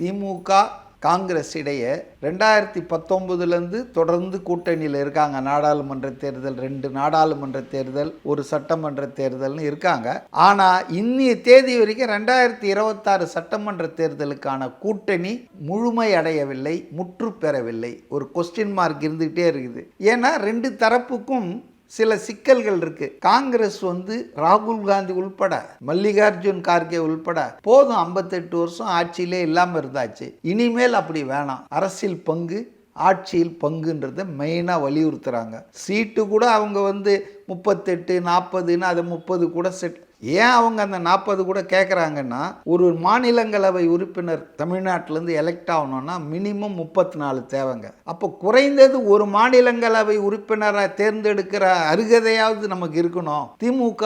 திமுக காங்கிரஸ் இடையே ரெண்டாயிரத்தி பத்தொம்போதுலேருந்து தொடர்ந்து கூட்டணியில் இருக்காங்க. நாடாளுமன்ற தேர்தல் ரெண்டு நாடாளுமன்ற தேர்தல் ஒரு சட்டமன்ற தேர்தல்னு இருக்காங்க. ஆனால் இன்னிய தேதி வரைக்கும் ரெண்டாயிரத்தி இருபத்தாறு சட்டமன்ற தேர்தலுக்கான கூட்டணி முழுமை அடையவில்லை முற்று பெறவில்லை ஒரு கொஸ்டின் மார்க் இருந்துகிட்டே இருக்குது. ஏன்னா ரெண்டு தரப்புக்கும் சில சிக்கல்கள் இருக்கு. காங்கிரஸ் வந்து ராகுல் காந்தி உள்பட மல்லிகார்ஜுன் கார்கே உள்பட போதும் ஐம்பத்தெட்டு வருஷம் ஆட்சியிலே இல்லாமல் இருந்தாச்சு. இனிமேல் அப்படி வேணாம். அரசியல் பங்கு ஆட்சியில் பங்குன்றதை மெயினாக வலியுறுத்துகிறாங்க சீட்டு கூட அவங்க வந்து முப்பத்தெட்டு நாற்பதுன்னு அதை முப்பது கூட செட் ஏன் அவங்க அந்த நாற்பது கூட கேட்குறாங்கன்னா ஒரு மாநிலங்களவை உறுப்பினர் தமிழ்நாட்டிலேருந்து எலெக்ட் ஆகணும்னா மினிமம் முப்பத்தி நாலு தேவைங்க. அப்போ குறைந்தது ஒரு மாநிலங்களவை உறுப்பினரை தேர்ந்தெடுக்கிற அருகதையாவது நமக்கு இருக்கணும். திமுக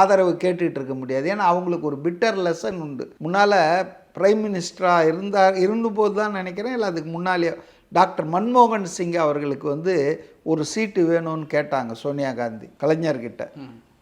ஆதரவு கேட்டுட்டு இருக்க முடியாது. ஏன்னா அவங்களுக்கு ஒரு பிட்டர் லெசன் உண்டு. முன்னால் பிரைம் மினிஸ்டராக இருந்தார் இருந்தபோது தான் நினைக்கிறேன் இல்லை அதுக்கு முன்னாலே டாக்டர் மன்மோகன் சிங் அவர்களுக்கு வந்து ஒரு சீட்டு வேணும்னு கேட்டாங்க சோனியா காந்தி கலைஞர்கிட்ட.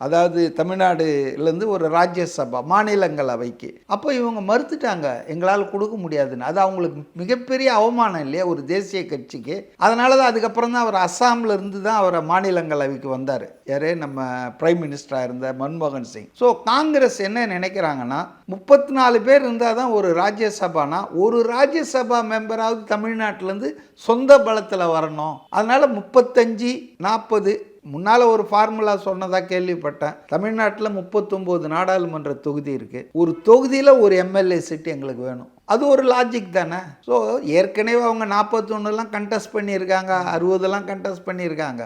அதாவது தமிழ்நாடுலேருந்து ஒரு ராஜ்யசபா மாநிலங்களவைக்கு. அப்போ இவங்க மறுத்துட்டாங்க. எங்களால் கொடுக்க முடியாதுன்னு. அது அவங்களுக்கு மிகப்பெரிய அவமானம் இல்லையா? ஒரு தேசிய கட்சிக்கு. அதனால தான் அதுக்கப்புறம் தான் அவர் அஸ்ஸாமில் இருந்து தான் அவரை மாநிலங்களவைக்கு வந்தார். யாரே? நம்ம பிரைம் மினிஸ்டராக இருந்த மன்மோகன் சிங். ஸோ காங்கிரஸ் என்ன நினைக்கிறாங்கன்னா முப்பத்தி நாலு பேர் இருந்தால் தான் ஒரு ராஜ்யசபானா? ஒரு ராஜ்யசபா மெம்பராவது தமிழ்நாட்டிலேருந்து சொந்த பலத்தில் வரணும். அதனால் முப்பத்தஞ்சு நாற்பது முன்னால் ஒரு ஃபார்முலா சொன்னதாக கேள்விப்பட்டேன். தமிழ்நாட்டில் முப்பத்தொம்போது நாடாளுமன்ற தொகுதி இருக்குது ஒரு தொகுதியில் ஒரு எம்எல்ஏ சீட்டு எங்களுக்கு வேணும். அது ஒரு லாஜிக் தானே? ஸோ ஏற்கனவே அவங்க நாற்பத்தொன்னுலாம் கண்டெஸ்ட் பண்ணியிருக்காங்க அறுபதெல்லாம் கண்டெஸ்ட் பண்ணியிருக்காங்க.